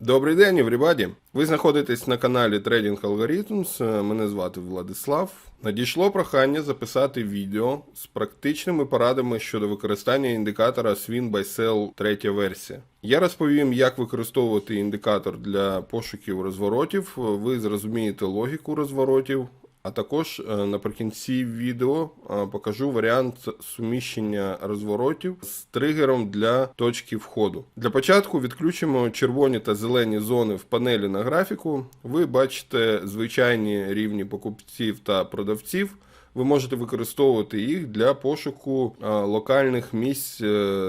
Добрий день, everybody! Ви знаходитесь на каналі Trading Algorithms. Е, Мене звати Владислав. Надійшло прохання записати відео з практичними порадами щодо використання індикатора Swing by Sell 3 версія. Я розповім, як використовувати індикатор для пошуків розворотів. Ви зрозумієте логіку розворотів. А також е, наприкінці відео е, покажу варіант суміщення розворотів з тригером для точки входу. Для початку відключимо червоні та зелені зони в панелі на графіку. Ви бачите звичайні рівні покупців та продавців. Ви можете використовувати їх для пошуку е, локальних місць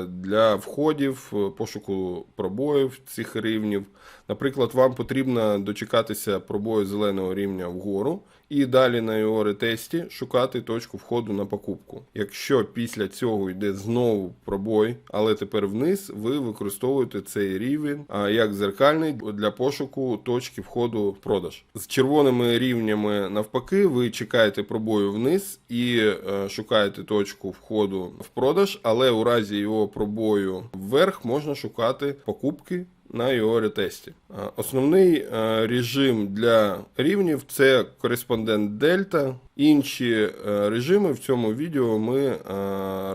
для входів, пошуку пробоїв цих рівнів. Наприклад, вам потрібно дочекатися пробою зеленого рівня вгору і далі на його ретесті шукати точку входу на покупку. Якщо після цього йде знову пробой, але тепер вниз, ви використовуєте цей рівень як зеркальний для пошуку точки входу в продаж. З червоними рівнями навпаки, ви чекаєте пробою вниз і е, шукаєте точку входу в продаж, але у разі його пробою вверх можна шукати покупки на його ретесті. Основний режим для рівнів це кореспондент дельта. Інші режими в цьому відео ми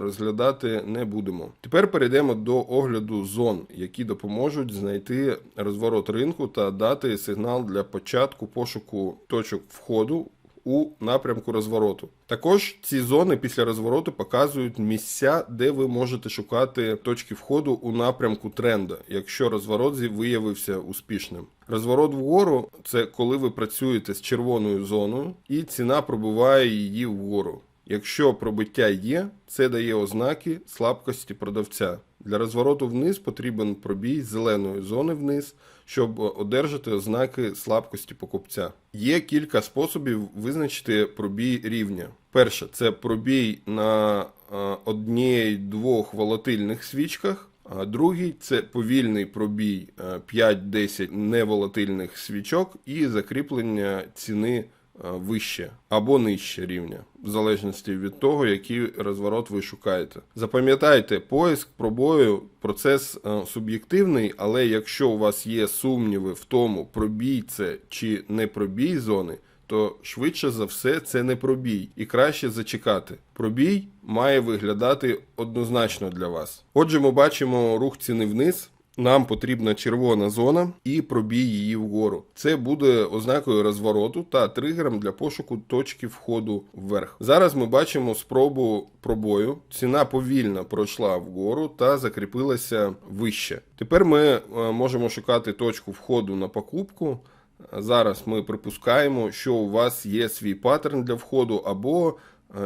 розглядати не будемо. Тепер перейдемо до огляду зон, які допоможуть знайти розворот ринку та дати сигнал для початку пошуку точок входу у напрямку розвороту. Також ці зони після розвороту показують місця, де ви можете шукати точки входу у напрямку тренда, якщо розворот виявився успішним. Розворот вгору це коли ви працюєте з червоною зоною і ціна пробиває її вгору. Якщо пробиття є, це дає ознаки слабкості продавця. Для розвороту вниз потрібен пробій зеленої зони вниз, щоб одержати ознаки слабкості покупця. Є кілька способів визначити пробій рівня. Перше це пробій на е, однієї-двох волатильних свічках. А другий це повільний пробій е, 5-10 неволатильних свічок і закріплення ціни е, вище або нижче рівня, в залежності від того, який розворот ви шукаєте. Запам'ятайте, поиск пробою процес е, суб'єктивний, але якщо у вас є сумніви в тому, пробій це чи не пробій зони, то швидше за все це не пробій, і краще зачекати. Пробій має виглядати однозначно для вас. Отже, ми бачимо рух ціни вниз. Нам потрібна червона зона і пробій її вгору. Це буде ознакою розвороту та тригером для пошуку точки входу вверх. Зараз ми бачимо спробу пробою. Ціна повільно пройшла вгору та закріпилася вище. Тепер ми е, можемо шукати точку входу на покупку. Зараз ми припускаємо, що у вас є свій паттерн для входу, або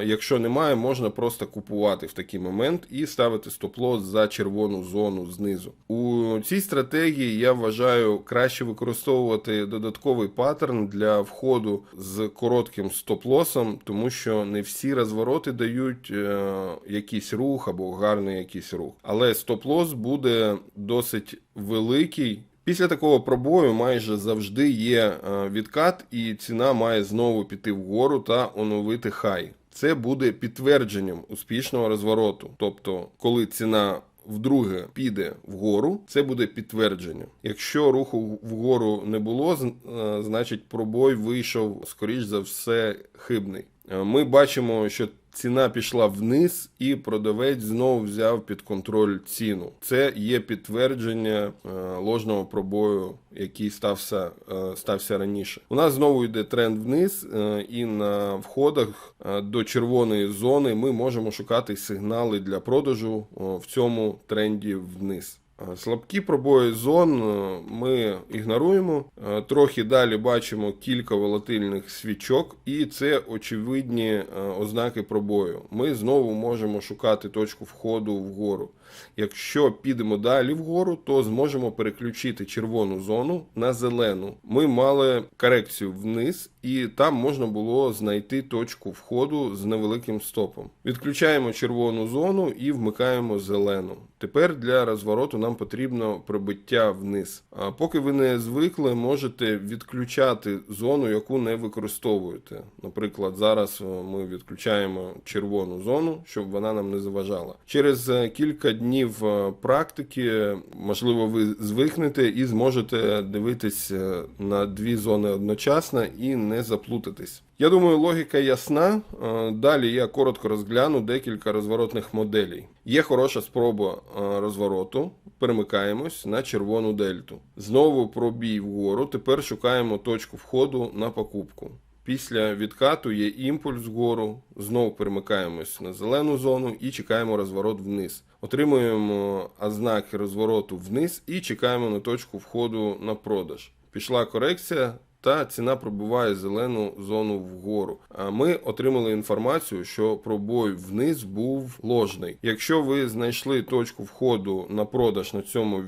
якщо немає, можна просто купувати в такий момент і ставити стоп-лосс за червону зону знизу. У цій стратегії я вважаю краще використовувати додатковий паттерн для входу з коротким стоп-лосом, тому що не всі розвороти дають е, якийсь рух або гарний якийсь рух. Але стоп-лосс буде досить великий. Після такого пробою майже завжди є е, відкат, і ціна має знову піти вгору та оновити хай. Це буде підтвердженням успішного розвороту. Тобто, коли ціна вдруге піде вгору, це буде підтвердження. Якщо руху вгору не було, е, значить пробой вийшов, скоріш за все, хибний. Е, Ми бачимо, що ціна пішла вниз, і продавець знову взяв під контроль ціну. Це є підтвердження е, ложного пробою, який стався, е, стався раніше. У нас знову йде тренд вниз, е, і на входах до червоної зони ми можемо шукати сигнали для продажу в цьому тренді вниз. Е, Слабкі пробої зон е, ми ігноруємо. Е, Трохи далі бачимо кілька волатильних свічок, і це очевидні ознаки пробою. Ми знову можемо шукати точку входу вгору. Якщо підемо далі вгору, то зможемо переключити червону зону на зелену. Ми мали корекцію вниз, і там можна було знайти точку входу з невеликим стопом. Відключаємо червону зону і вмикаємо зелену. Тепер для розвороту нам потрібно пробиття вниз. А поки ви не звикли, можете відключати зону, яку не використовуєте. Наприклад, зараз е, ми відключаємо червону зону, щоб вона нам не заважала. Через е, кілька днів е, практики, можливо, ви звикнете і зможете дивитись е, на дві зони одночасно і не заплутатись. Я думаю, логіка ясна. Е, Далі я коротко розгляну декілька розворотних моделей. Є хороша спроба розвороту. Перемикаємось на червону дельту. Знову пробій вгору. Тепер шукаємо точку входу на покупку. Після відкату є імпульс вгору, знову перемикаємось на зелену зону і чекаємо розворот вниз. Отримуємо ознаки розвороту вниз і чекаємо на точку входу на продаж. Пішла корекція. Та ціна пробиває зелену зону вгору. А ми отримали інформацію, що пробой вниз був ложний. Якщо ви знайшли точку входу на продаж на цьому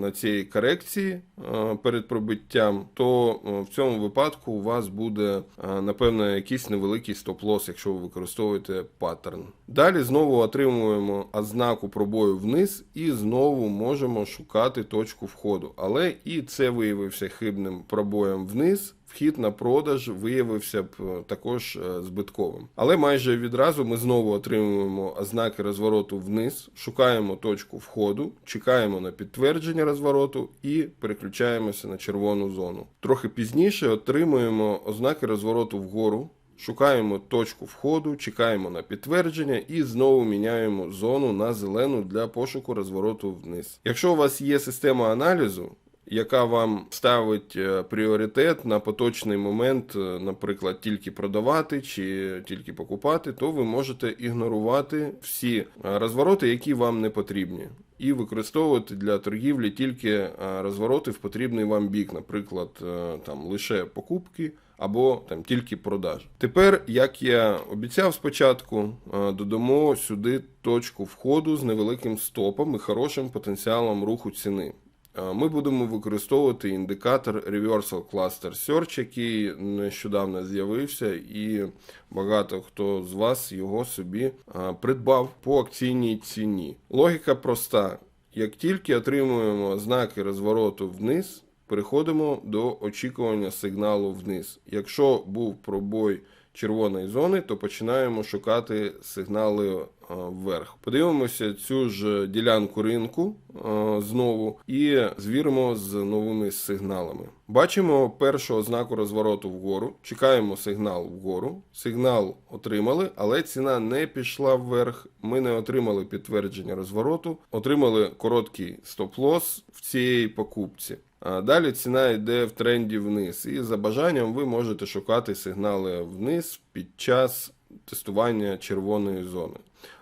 на цій корекції перед пробиттям, то в цьому випадку у вас буде напевно якийсь невеликий стоп-лос, якщо ви використовуєте паттерн. Далі знову отримуємо ознаку пробою вниз і знову можемо шукати точку входу. Але і це виявився хибним пробоєм вниз. Вхід на продаж виявився б е, також е, збитковим. Але майже відразу ми знову отримуємо ознаки розвороту вниз, шукаємо точку входу, чекаємо на підтвердження розвороту і переключаємося на червону зону. Трохи пізніше отримуємо ознаки розвороту вгору. Шукаємо точку входу, чекаємо на підтвердження і знову міняємо зону на зелену для пошуку розвороту вниз. Якщо у вас є система аналізу, яка вам ставить е, пріоритет на поточний момент, е, наприклад, тільки продавати чи тільки покупати, то ви можете ігнорувати всі е, розвороти, які вам не потрібні. І використовувати для торгівлі тільки розвороти в потрібний вам бік, наприклад, там лише покупки або там тільки продаж. Тепер, як я обіцяв спочатку, додамо сюди точку входу з невеликим стопом і хорошим потенціалом руху ціни. Е, Ми будемо використовувати індикатор Reversal Cluster Search, який нещодавно з'явився, і багато хто з вас його собі е, придбав по акційній ціні. Логіка проста: як тільки отримуємо знаки розвороту вниз, переходимо до очікування сигналу вниз. Якщо був пробой червоної зони, то починаємо шукати сигнали е, вверх. Подивимося цю ж ділянку ринку е, знову і звіримо з новими сигналами. Бачимо першу ознаку розвороту вгору, чекаємо сигнал вгору. Сигнал отримали, але ціна не пішла вверх. Ми не отримали підтвердження розвороту, отримали короткий стоп-лосс в цій покупці. Далі ціна йде в тренді вниз, і за бажанням ви можете шукати сигнали вниз під час тестування червоної зони.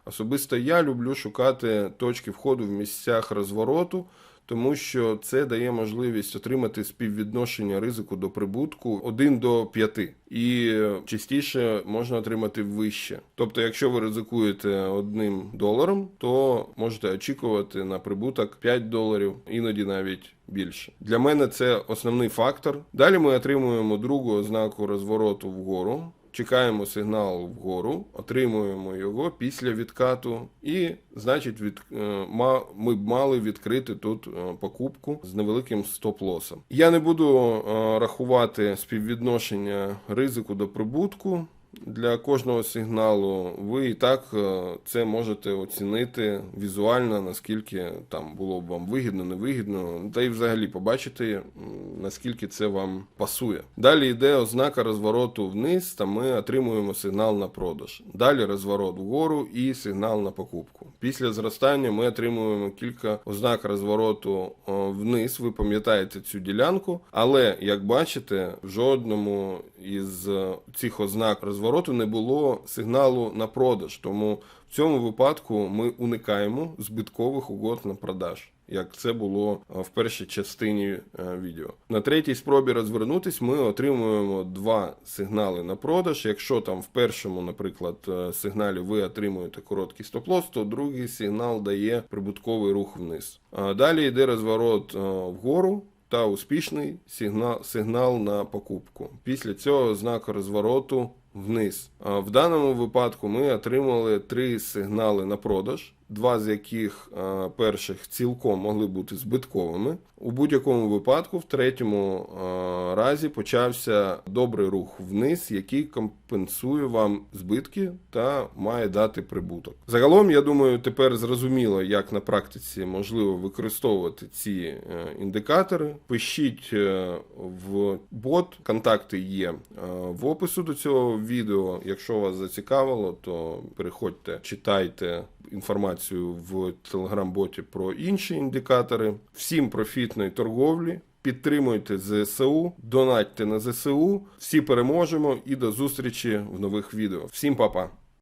Особисто я люблю шукати точки входу в місцях розвороту, тому що це дає можливість отримати співвідношення ризику до прибутку 1 до 5. І частіше можна отримати вище. Тобто, якщо ви ризикуєте одним доларом, то можете очікувати на прибуток 5 доларів, іноді навіть більше. Для мене це основний фактор. Далі ми отримуємо другу ознаку розвороту вгору. Чекаємо сигнал вгору, отримуємо його після відкату, і значить, від, е, ми б мали відкрити тут е, покупку з невеликим стоп-лосом. Я не буду е, рахувати співвідношення ризику до прибутку. Для кожного сигналу ви і так е, це можете оцінити візуально, наскільки там було б вам вигідно, невигідно, та й взагалі побачити, наскільки це вам пасує. Далі йде ознака розвороту вниз, та ми отримуємо сигнал на продаж. Далі розворот вгору і сигнал на покупку. Після зростання ми отримуємо кілька ознак розвороту е, вниз. Ви пам'ятаєте цю ділянку, але як бачите, в жодному із е, цих ознак розвороту не було сигналу на продаж. Тому в цьому випадку ми уникаємо збиткових угод на продаж. Як це було е, в першій частині е, відео. На третій спробі розвернутись, ми отримуємо два сигнали на продаж. Якщо там в першому, наприклад, е, сигналі ви отримуєте короткий стоп-лосс, то другий сигнал дає прибутковий рух вниз. Далі йде розворот вгору та успішний сигнал, сигнал на покупку. Після цього знак розвороту вниз. В даному випадку ми отримали три сигнали на продаж, два з яких перших цілком могли бути збитковими. У будь-якому випадку, в третьому разі почався добрий рух вниз, який компенсує вам збитки та має дати прибуток. Загалом, я думаю, тепер зрозуміло, як на практиці можливо використовувати ці е, індикатори. Пишіть е, в бот, контакти є е, в опису до цього відео. Якщо вас зацікавило, то переходьте, читайте інформацію в телеграм-боті про інші індикатори. Всім профітної торговлі. Підтримуйте ЗСУ, донатьте на ЗСУ. Всі переможемо і до зустрічі в нових відео. Всім па-па!